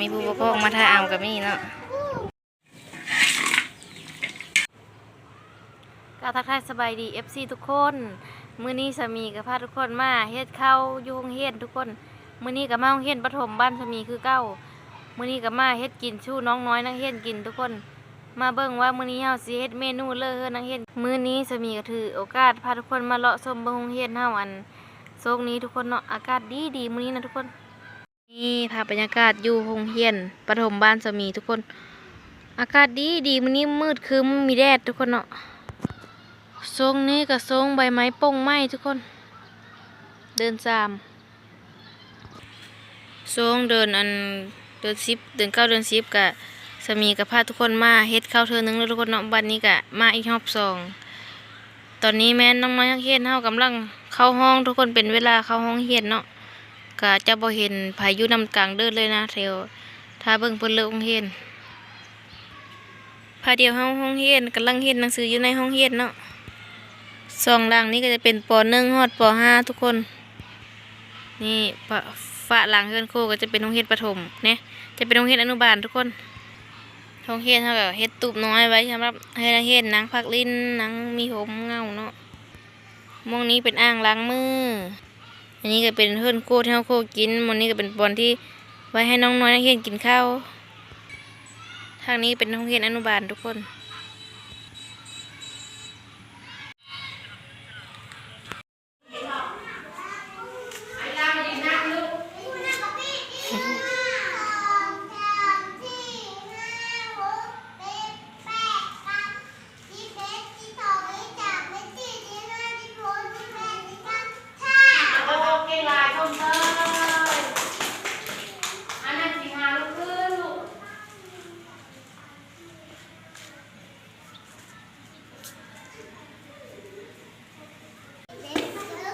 มีผู้ปกครองมาท่าเอากับมีเนาะก็ทักทายสบายดี FC ทุกคน มื้อนี้สามีกับพาทุกคนมาเฮ็ดข้าวอยู่งเรียนทุกคน มื้อนี้ก็มาโรงเรียนประถมบ้านสามีคือเก้า มื้อนี้ก็มาเฮ็ดกินชู้น้องน้อยนักเรียนกินทุกคน มาเบิ่งว่ามื้อนี้เฮาสิเฮ็ดเมนูเลอะเฮือนักเรียนมื้อนี้สามีก็ถือโอกาสพาทุกคนมาเลาะชมบิ่งโรงเรียนเฮาอัน โซกนี้ทุกคนเนาะอากาศดีดีมื้อนี้นะทุกคน นี่ภาพบรรยากาศอยู่โรงเรียนประถมบ้านสามีทุกคน อากาศดีดีมื้อนี้มืดครึ้มมีแดดทุกคนเนาะทรงนี้ก็ทรงใบไม้ป่งไหมทุกคน เดินสามทรงเดินอันเดินสิบเดินเก้าเดินสิบกะสามีกับพาทุกคนมาเฮ็ดเข้าเธอหนึงแล้วทุกคนเนาะบัดนี้กะมาอีกรอบสอง ตอนนี้แม่น้องน้อยนักเรียนเฮากำลังเข้าห้องทุกคนเป็นเวลาเข้าห้องเรียนเนาะก็จะบ่เห็นพายุนำกลางเดินเลยนะเทวถ้าเบิ่งเพิ่นเลิกโรงเรียนพาเดียวเฮาห้องเรียนกำลังเฮ็ดหนังสืออยู่ในห้องเรียนเนาะสองหลังนี้ก็จะเป็นป .1 ฮอดป .5 ทุกคน นี่ฝาฝาหลังเฮือนโคก็จะเป็นโรงเรียนประถมเนี่ยจะเป็นโรงเรียนอนุบาลทุกคน ห้องเฮ็ดเฮาแบบเฮ็ดตูบน้อยไว้สำหรับให้นักเฮ็ดนหนังพักลิ้นหนังมีผมเงาเนาะมองนี้เป็นอ่างล้างมือ อันนี้ก็เป็นเพื่อนโคที่เขาโคกินมันนี้ก็เป็นบอลที่ไว้ให้น้องน้อยนักเรียนกินข้าวทางนี้เป็นห้องเรียนอนุบาลทุกคน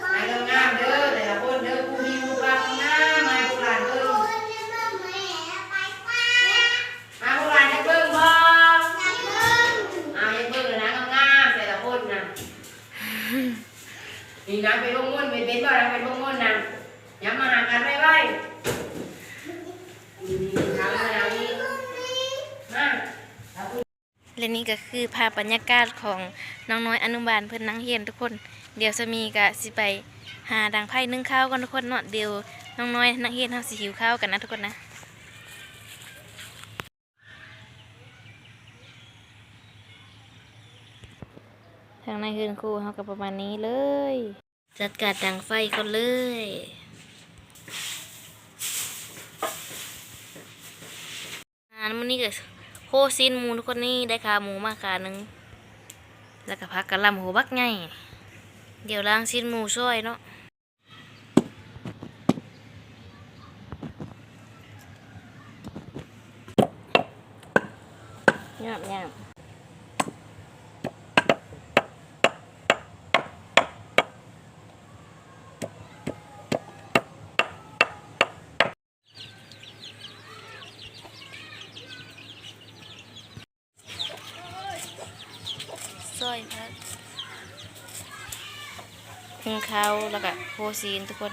ไม้งามๆเด้อแต่ละคนเด้อผู้มีผู้รักงามไม้โบราณเด้อมาโบราณจะเบิ่งบ่เอาให้เบิ่งเลยนะงามๆแต่ละคนน่ะนี่นะไปลงมุ่นไปเป็นบ่นะไปลงมุ่นน่ะอย่ามาหากันไว้ไว้อืมทำอะไรนี่มาเอาผู้ และนี่ก็คือภาพบรรยากาศของน้องน้อยอนุบาลเพิ่อนนั่งเรียนทุกคน เดี๋ยวจะมีกะสิไปหาดังไพ่นึ่งข้าวกันทุกคนเนาะเดี๋ยวน้องน้อยนักเรียนเฮาสิหิวข้าวกันนะทุกคนนะทางในคืนครูเขาก็ประมาณนี้เลย จัดการดังไฟก่อนเลยอาหารมื้อนี้ก็ โคซินหมูทุกคนนี่ได้ขาหมูมาขาหนึ่งแล้วก็พักกะหล่ำหัวบักไงเดี๋ยวล้างซินหมูช่วยเนาะยาบยาบ ช่วยพักหุงข้าวแล้วก็โพซีนทุกคน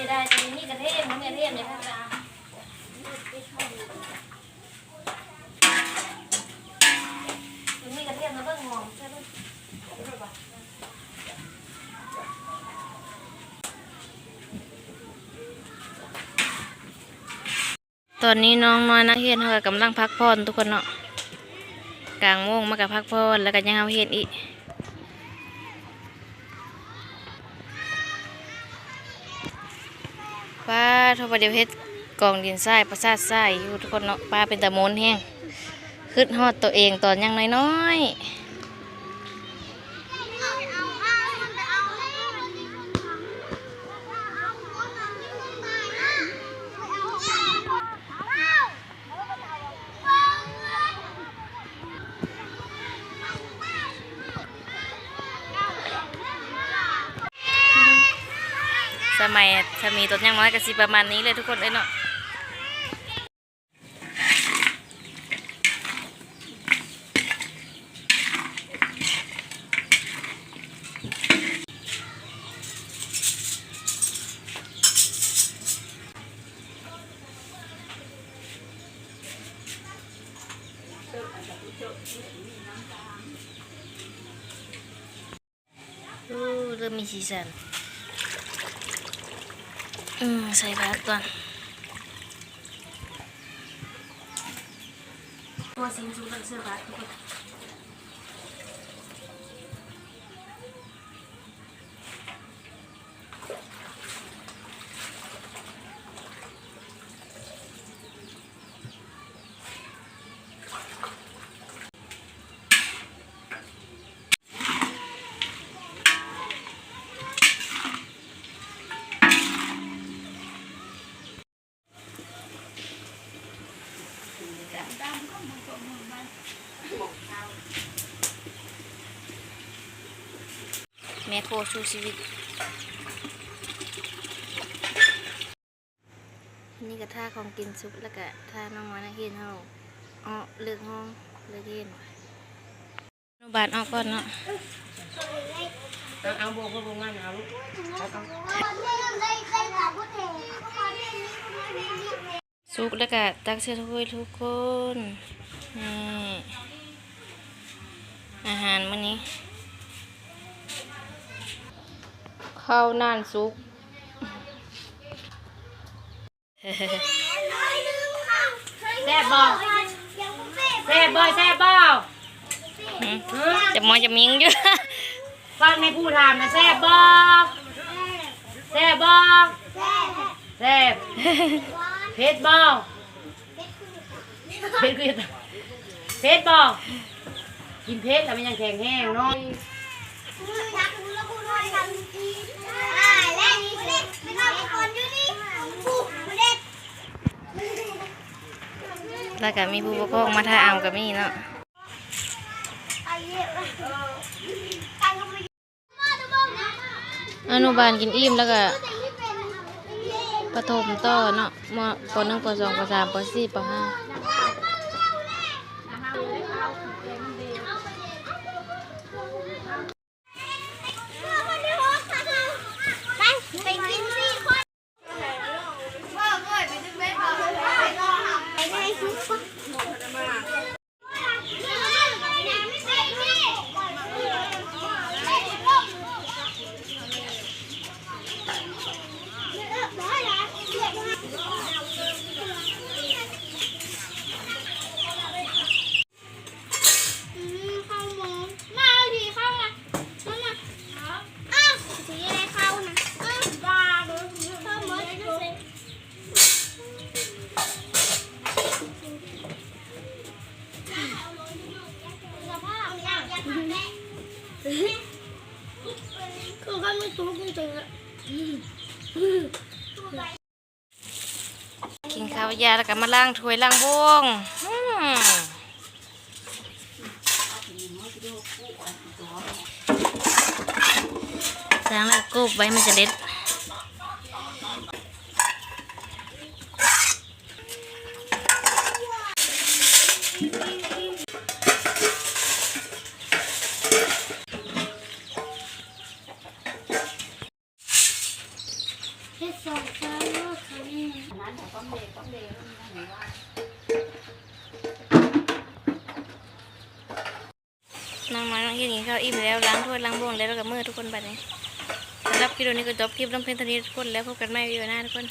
นี่ได้นี่กระเทียมนี่กระเทียมเนี่ยค่ะนี่กระเทียมแล้วก็หอมใช่ไหมตอนนี้น้องน้อยนักเรียนเขาก็กำลังพักผ่อนทุกคนเนาะกลางโมงมากับพักผ่อนแล้วก็ยังเอาเฮ็ดอีก โทรไปเดียวเฮ็ดกองดินทรายประสาททรายอยู่ทุกคนเนาะป้าเป็นตะมนแห้งขึ้นฮอดตัวเองตอนยังน้อยๆ สมัยถ้ามีตอนยังน้อยก็สิประมาณนี้เลยทุกคนเอ้ยเนาะอู้เริ่มมีสีสัน อืม ใส่พาร์ทก่อน ตัวสิงสูงเป็นเสื้อพาตรทุกคน แม่โคสู้ชีวิต นี่ก็ท่าของกินซุปแล้วก็ท่าน้องน้อยนักเรียนเฮาอ๋อเลือกห้องเลือกเรียนอนุบาลออกก่อนเนาะเอาเอาโบกโบกมันเอาลูกเอาเอาซุปแล้วก็ตักเสื้อถ้วยทุกคนนี่อาหารมื้อนี้ ข้าวน่านซุปแซ่บบ่แซ่บบ่แซ่บบ่อืมจะมอจะมิงอยู่ฟังในผู้ถามนะแซ่บบ่แซ่บบ่แซ่บเผ็ดบ่เผ็ดคือเผ็ดบ่กินเผ็ดแล้วมันยังแข็งแห้งเนาะ แล้วก็มีผู้ปกครองมาท่าเอากับมีเนาะอนุบาลกินอิ่มแล้วก็ประถมต่อเนาะมปหนึ่งปสองปสามปสี่ปห้า ไปกินสิคนพ่อเกิดไปถึงเวทเอาไปไปซุปเข้ามามาเอาทีเข้ามาเข้ามาอ้าวสีอะไรเข้านะอ้าวบ้าเลยเข้ามาดูสิ ก็ก็ไม่ทุกจริงๆอะกินข้าวยาแล้วก็มาล้างถ้วยล้างบวงอืมล้างแล้วก็กบไว้มันจะเด็ด ค่สองครั้งก็ครั้งนี้น้องน้อยน้องเฮียนกินข้าวอิ่มแล้วล้างถ้วยล้างบวงแล้วกับมือทุกคนบัดนี้สำหรับคลิปนี้ก็จบคลิปน้องเพลงเทานี้ทุกคนแล้วพบกันใหม่วิดีโอหน้าทุกคน